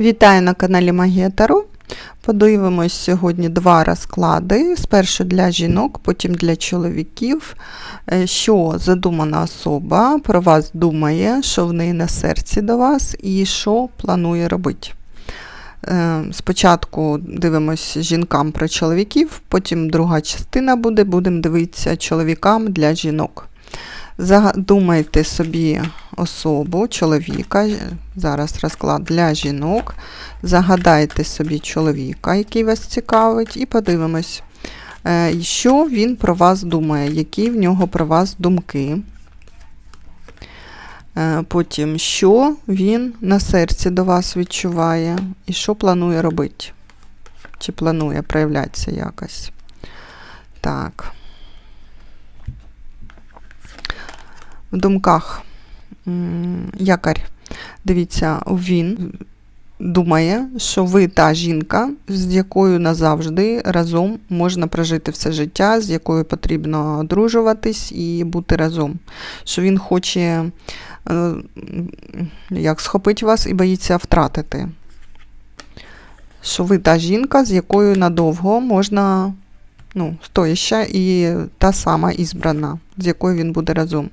Вітаю на каналі Магія Таро. Подивимось сьогодні два розклади. Спершу для жінок, потім для чоловіків. Е, Що задумана особа про вас думає, що в неї на серці до вас і що планує робити. Е, Спочатку дивимося жінкам про чоловіків, потім друга частина буде, будемо дивитися чоловікам для жінок. Задумайте собі особу, чоловіка, зараз розклад для жінок. Загадайте собі чоловіка, який вас цікавить, і подивимось, е, що він про вас думає, які в нього про вас думки. Е, Потім, що він на серці до вас відчуває і що планує робити. Чи планує проявлятися якось. Так. В думках м, якарь. Дивіться, він думає, що ви та жінка, з якою назавжди разом можна прожити все життя, з якою потрібно одружуватись і бути разом. Що він хоче е, як схопити вас і боїться втратити. Що ви та жінка, з якою надовго можна, ну, стояща і та сама ізбрана, з якою він буде разом.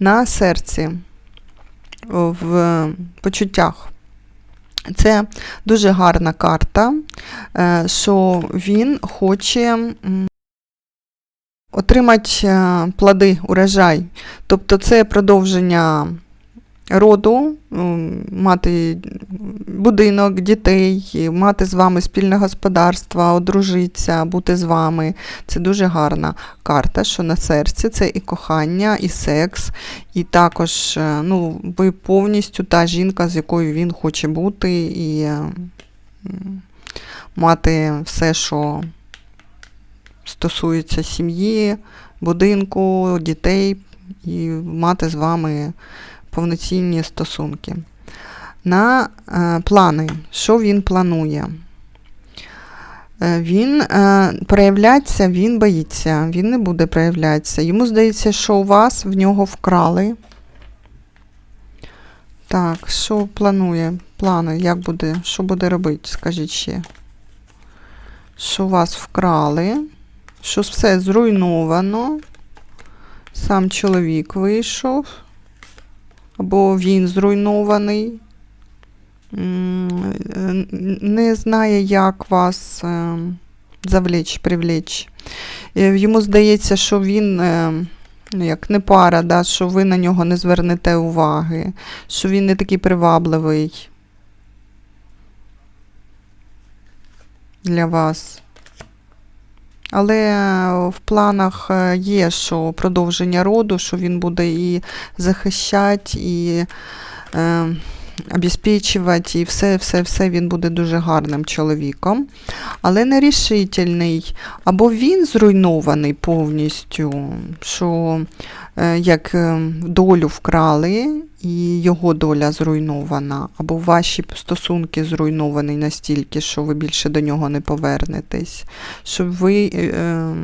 На серці, в почуттях. Це дуже гарна карта, е, що він хоче отримати е, плоди, урожай. Тобто це продовження роду, мати будинок, дітей, мати з вами спільне господарство, одружитися, бути з вами. Це дуже гарна карта, що на серці це і кохання, і секс, і також е, ну, ви повністю та жінка, з якою він хоче бути, і е, мати все, що стосується сім'ї, будинку, дітей, і мати з вами повноцінні стосунки. На е, плани, що він планує? Е, Він е, проявляться, він боїться, він не буде проявлятися. Йому здається, що у вас в нього вкрали. Так, що планує? Плани, як буде, що буде робити, скажіть ще. Що у вас вкрали, що все зруйновано. Сам чоловік вийшов, або він зруйнований. Е, Не знає, як вас е, завлечь, привлечь. Е, Йому здається, що він ну, як не пара, да, що ви на нього не звернете уваги, що він не такий привабливий для вас. Але в планах є, що продовження роду, що він буде і захищати, і е, обезпечувати, і все, все, все він буде дуже гарним чоловіком. Але нерішительний. Або він зруйнований повністю, що е, як е, долю вкрали, і його доля зруйнована, або ваші стосунки зруйновані настільки, що ви більше до нього не повернетесь. Що ви, е,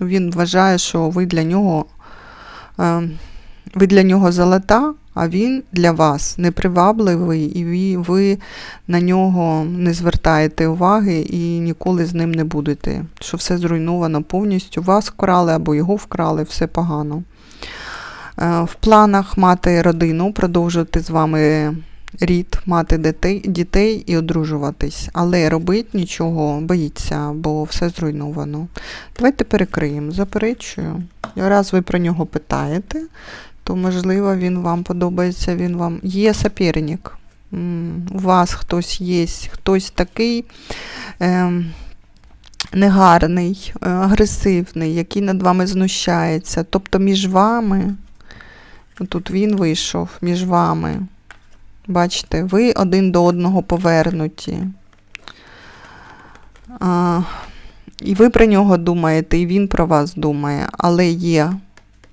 він вважає, що ви для нього, ви для нього золота, а він для вас непривабливий, і ви, на нього не звертаєте уваги і ніколи з ним не будете. Що все зруйновано повністю, вас вкрали або його вкрали, все погано. Е, В планах мати родину, продовжувати з вами рід, мати дітей, і одружуватись. Але робити нічого боїться, бо все зруйновано. Давайте перекриємо. Заперечую. Раз ви про нього питаєте, то можливо він вам подобається, він вам є соперник. У вас хтось є, хтось такий. ем, Негарний, е, агресивний, який над вами знущається. Тобто між вами, тут він вийшов між вами. Бачите, ви один до одного повернуті. А, і ви про нього думаєте, і він про вас думає, але є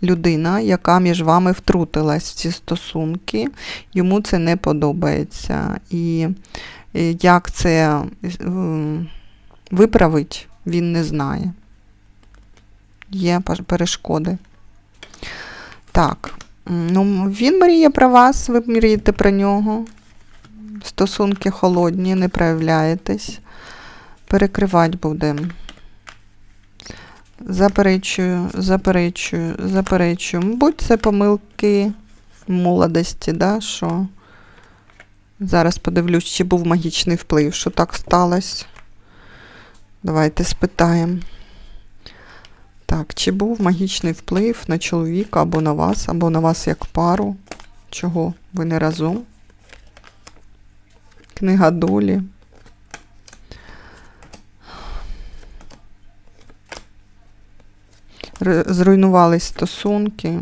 людина, яка між вами втрутилась в ці стосунки, йому це не подобається. І е, як це е, виправить, він не знає. Є перешкоди. Так. Ну, він мріє про вас, ви мрієте про нього. Стосунки холодні, не проявляєтесь. Перекривати будемо. Заперечую, заперечую, заперечую. Мабуть, це помилки молодості, да, що зараз подивлюсь, чи був магічний вплив, що так сталося. Давайте спитаємо. Так, чи був магічний вплив на чоловіка або на вас, або на вас як пару? Чого ви не разом? Книга долі. Зруйнувались стосунки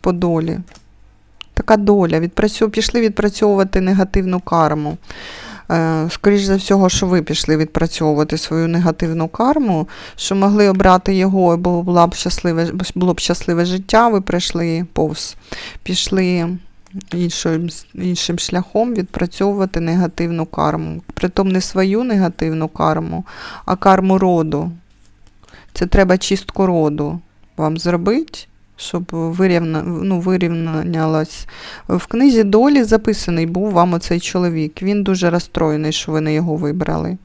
по долі. Така доля. Відпрацьов... Пішли відпрацьовувати негативну карму. Е, Скоріше за всього, що ви пішли відпрацьовувати свою негативну карму, що могли обрати його, бо була б щасливе, було б щасливе життя, ви прийшли повз, пішли іншим, іншим шляхом відпрацьовувати негативну карму. Притом не свою негативну карму, а карму роду. Це треба чистку роду вам зробити, щоб вирівна, ну, вирівнялось. В книзі долі записаний був вам оцей чоловік. Він дуже розстроєний, що ви не його вибрали.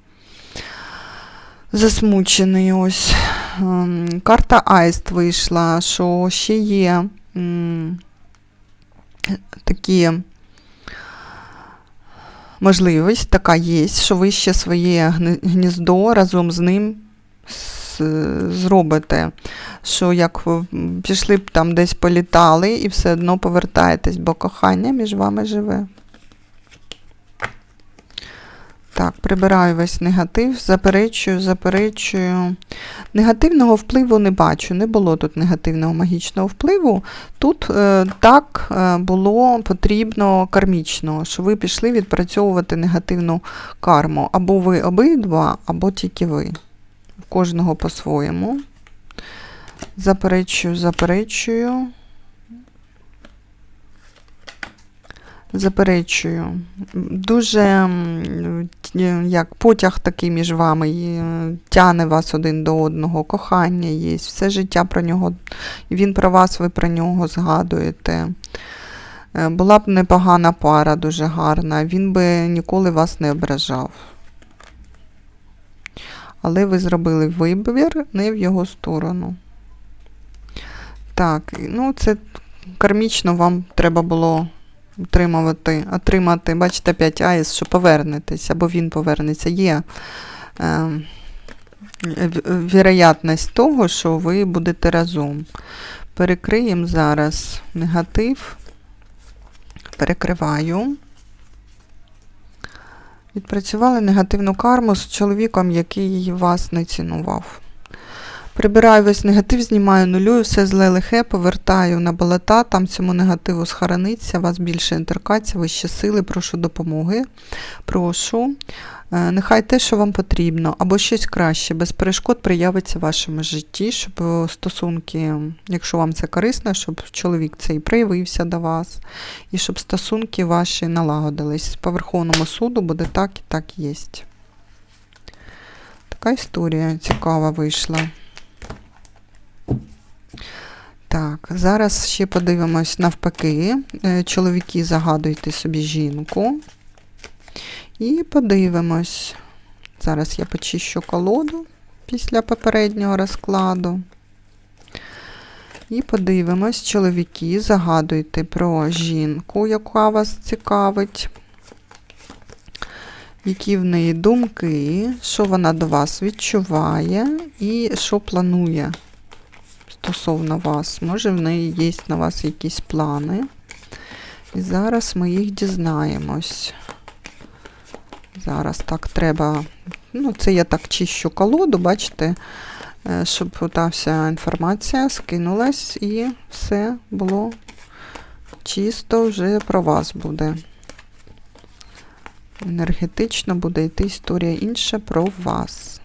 Засмучений ось. Ем, Карта Аїст вийшла, що ще є такі можливість, така є, що ви ще своє гніздо разом з ним зробите. Що як ви пішли б там десь політали і все одно повертаєтесь, бо кохання між вами живе. Так, прибираю весь негатив, заперечую, заперечую. Негативного впливу не бачу, не було тут негативного магічного впливу. Тут е, так е, було потрібно кармічно, що ви пішли відпрацьовувати негативну карму. Або ви обидва, або тільки ви. Кожного по-своєму. Заперечую, заперечую. Заперечую. Дуже як потяг такий між вами, тяне вас один до одного, кохання є, все життя про нього, він про вас, ви про нього згадуєте. Е, Була б непогана пара, дуже гарна, він би ніколи вас не ображав. Але ви зробили вибір не в його сторону. Так, ну це кармічно вам треба було отримувати, отримати, бачите, 5 аїс, що повернетесь, або він повернеться. Є е, в- того, що ви будете разом. Перекриємо зараз негатив. Перекриваю. Відпрацювали негативну карму з чоловіком, який вас не цінував. Прибираю весь негатив, знімаю нулюю, все зле лихе, повертаю на болота, там цьому негативу схорониться, вас більше інтеркація, вищі сили, прошу допомоги. Прошу. Е, Нехай те, що вам потрібно, або щось краще, без перешкод проявиться в вашому житті, щоб е, стосунки, якщо вам це корисно, щоб чоловік цей проявився до вас, і щоб стосунки ваші налагодились. По Верховному суду буде так і так є. Така історія цікава вийшла. Так, зараз ще подивимось навпаки. Е, Чоловіки, загадуйте собі жінку. І подивимось. Зараз я почищу колоду після попереднього розкладу. І подивимось, чоловіки, загадуйте про жінку, яка вас цікавить. Які в неї думки, що вона до вас відчуває і що планує стосовно вас. Може, в неї є на вас якісь плани. І зараз ми їх дізнаємось. Зараз так треба. Ну, це я так чищу колоду, бачите, е, щоб та вся інформація скинулась і все було чисто вже про вас буде. Енергетично буде йти історія інша про вас.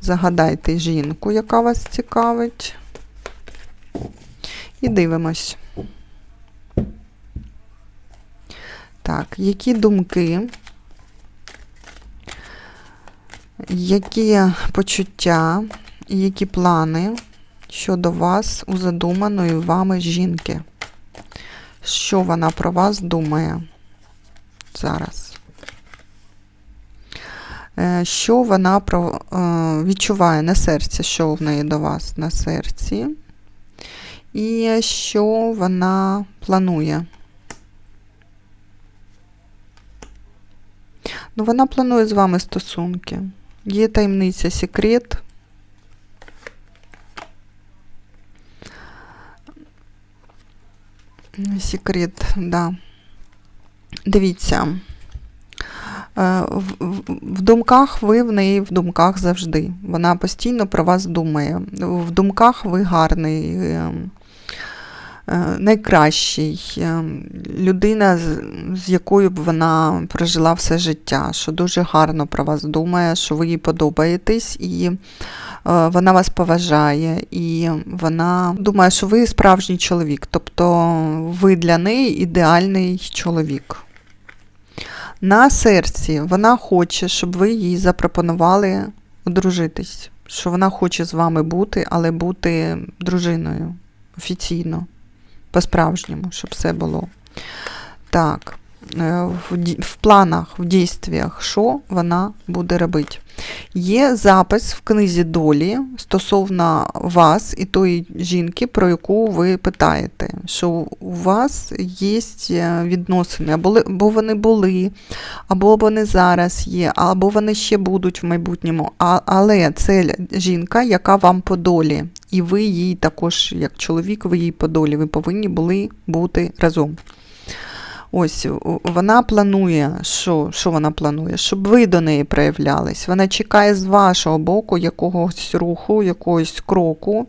Загадайте жінку, яка вас цікавить. І дивимось. Так, які думки, які почуття і які плани щодо вас у задуманої вами жінки? Що вона про вас думає зараз? Е, Що вона про, е, відчуває на серці, що в неї до вас на серці, і що вона планує. Ну, вона планує з вами стосунки. Є таємниця, секрет. Секрет, да. Дивіться. Е, В, думках ви в неї в думках завжди. Вона постійно про вас думає. В думках ви гарний, е, е, найкращий, е, людина, з, з якою б вона прожила все життя, що дуже гарно про вас думає, що ви їй подобаєтесь, і е, вона вас поважає, і вона думає, що ви справжній чоловік, тобто ви для неї ідеальний чоловік. На серці вона хоче, щоб ви їй запропонували одружитись, що вона хоче з вами бути, але бути дружиною офіційно, по-справжньому, щоб все було. Так, в, в планах, в дійствіях, що вона буде робити. Є запис в книзі долі стосовно вас і тої жінки, про яку ви питаєте, що у вас є відносини, або, вони були, або вони зараз є, або вони ще будуть в майбутньому. Але це жінка, яка вам по долі, і ви їй також, як чоловік, ви їй по долі, ви повинні були бути разом. Ось вона планує, що, що вона планує? Щоб ви до неї проявлялись. Вона чекає з вашого боку якогось руху, якогось кроку,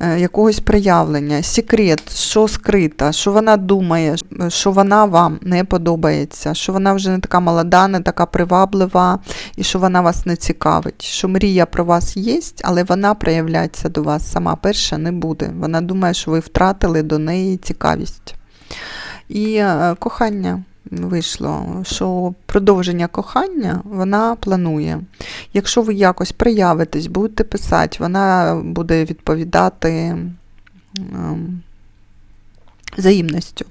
е, якогось проявлення. Секрет, що скрита, що вона думає, що вона вам не подобається, що вона вже не така молода, не така приваблива, і що вона вас не цікавить. Що мрія про вас є, але вона проявляється до вас сама перша не буде. Вона думає, що ви втратили до неї цікавість. І е, кохання вийшло, що продовження кохання вона планує. Якщо ви якось проявитесь, будете писати, вона буде відповідати ем, взаємністю.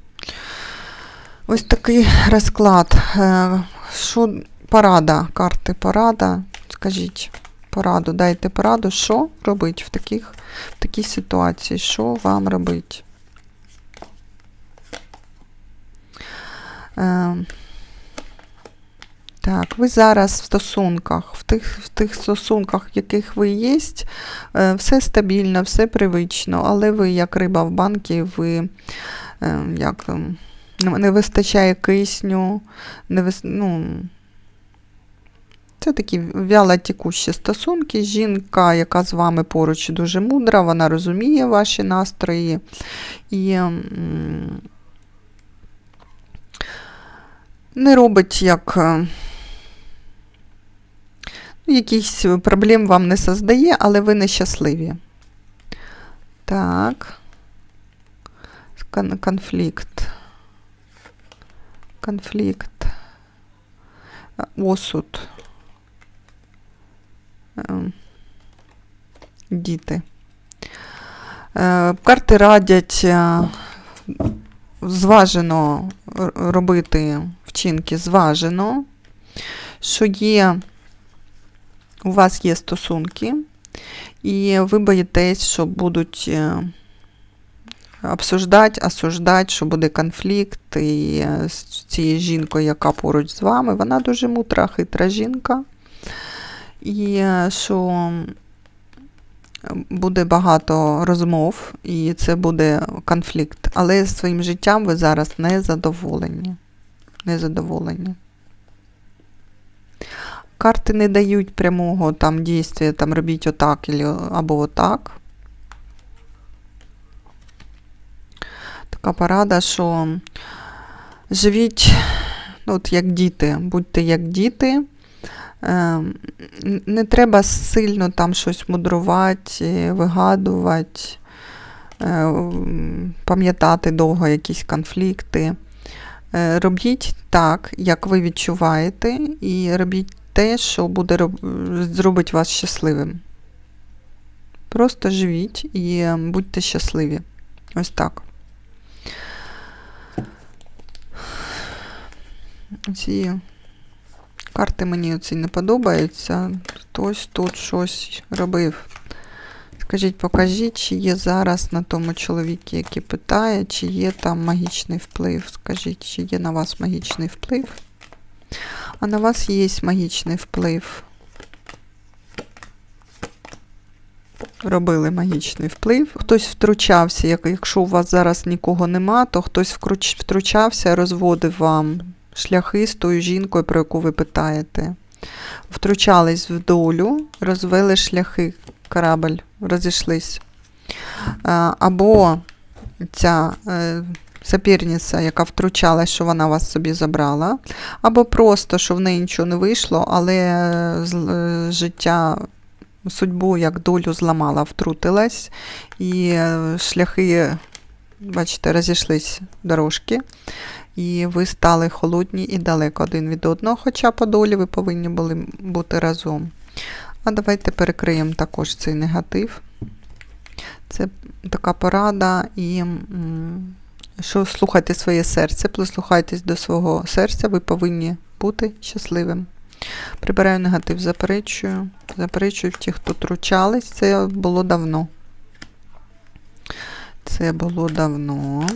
Ось такий розклад. Е, Що порада, карти порада. Скажіть пораду, дайте пораду, що робити в, таких, в такій ситуації, що вам робити. Так, ви зараз в стосунках, в тих, в тих стосунках, в яких ви є, е, все стабільно, все привично, але ви, як риба в банкі, ви е, як, ем, не вистачає кисню, не вис... ну, це такі вялотікущі стосунки. Жінка, яка з вами поруч дуже мудра, вона розуміє ваші настрої. І не робить як. е, ну, проблем вам не создає, але ви нещасливі. Так. Кон- Конфлікт. Конфлікт. Е, Осуд. Ем, Діти. Е, Карти радять е, зважено робити вчинки зважено, що є, у вас є стосунки, і ви боїтесь, що будуть е, обсуждати, осуждати, що буде конфлікт, і е, з цією жінкою, яка поруч з вами, вона дуже мутра, хитра жінка. І е, що буде багато розмов, і це буде конфлікт. Але своїм життям ви зараз не задоволені. Не задоволені. Карти не дають прямого там дійства, там робіть отак або отак. Така порада, що живіть, ну, от як діти, будьте як діти. Ем, Не треба сильно там щось мудрувати, вигадувати, е, пам'ятати довго якісь конфлікти. Е, Робіть так, як ви відчуваєте, і робіть те, що буде зробить вас щасливим. Просто живіть і е, будьте щасливі. Ось так. Ці Карти мені оці не подобаються. Хтось тут щось робив. Скажіть, покажіть, чи є зараз на тому чоловікі, який питає, чи є там магічний вплив. Скажіть, чи є на вас магічний вплив? А на вас є магічний вплив. Робили магічний вплив. Хтось втручався, як, якщо у вас зараз нікого нема, то хтось втручався, розводив вам шляхи з тою жінкою, про яку ви питаєте. Втручались в долю, розвели шляхи, корабль, розійшлись. Або ця е, соперниця, яка втручалась, що вона вас собі забрала, або просто, що в неї нічого не вийшло, але е, е, життя, судьбу як долю зламала, втрутилась, і е, шляхи, бачите, розійшлись дорожки. І ви стали холодні і далеко один від одного, хоча по долі ви повинні були бути разом. А давайте перекриємо також цей негатив. Це така порада, і що слухайте своє серце, прислухайтесь до свого серця, ви повинні бути щасливим. Прибираю негатив, заперечую. Заперечую ті, хто тручались, це було давно. Це було давно.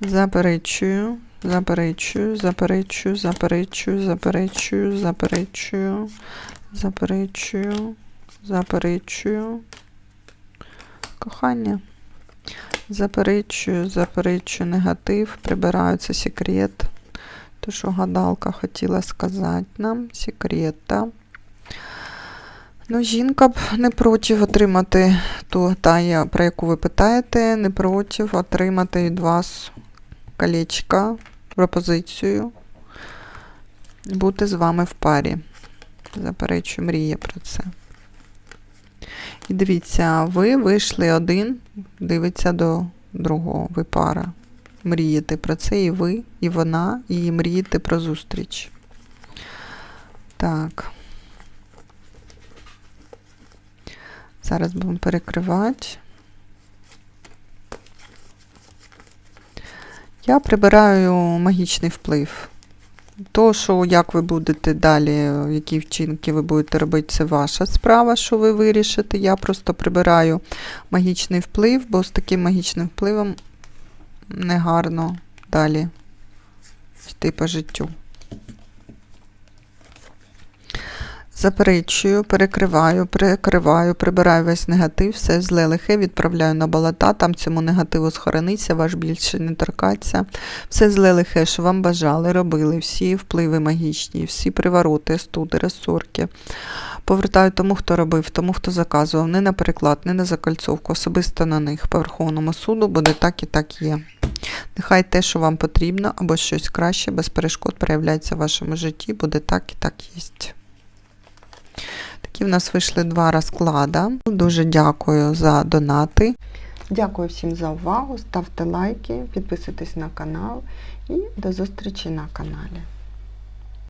Заперечую, заперечую, заперечую, заперечую, заперечую, заперечую, заперечую, заперечую. Кохання. Заперечую, заперечую негатив, прибираю це секрет. То, що гадалка хотіла сказати нам, секрета. Ну, жінка б не проти отримати ту, та, про яку ви питаєте, не проти отримати від вас колечка, пропозицію бути з вами в парі. Заперечую, мріє про це. І дивіться, ви вийшли один, дивиться до другого, ви пара. Мрієте про це і ви, і вона, і мрієте про зустріч. Так. Зараз будемо перекривати. Я прибираю магічний вплив. То, що як ви будете далі, які вчинки ви будете робити, це ваша справа, що ви вирішите. Я просто прибираю магічний вплив, бо з таким магічним впливом негарно далі йти по життю. Заперечую, перекриваю, перекриваю, прибираю весь негатив, все зле лихе, відправляю на болота, там цьому негативу схорониться, ваш більше не торкаться. Все зле лихе, що вам бажали, робили, всі впливи магічні, всі привороти, студи, розсорки. Повертаю тому, хто робив, тому, хто заказував, не на переклад, не на закольцовку, особисто на них. По Верховному суду буде так і так є. Нехай те, що вам потрібно, або щось краще, без перешкод проявляється в вашому житті, буде так і так єсть. Такі в нас вийшли два розклада. Дуже дякую за донати. Дякую всім за увагу. Ставте лайки, підписуйтесь на канал і до зустрічі на каналі.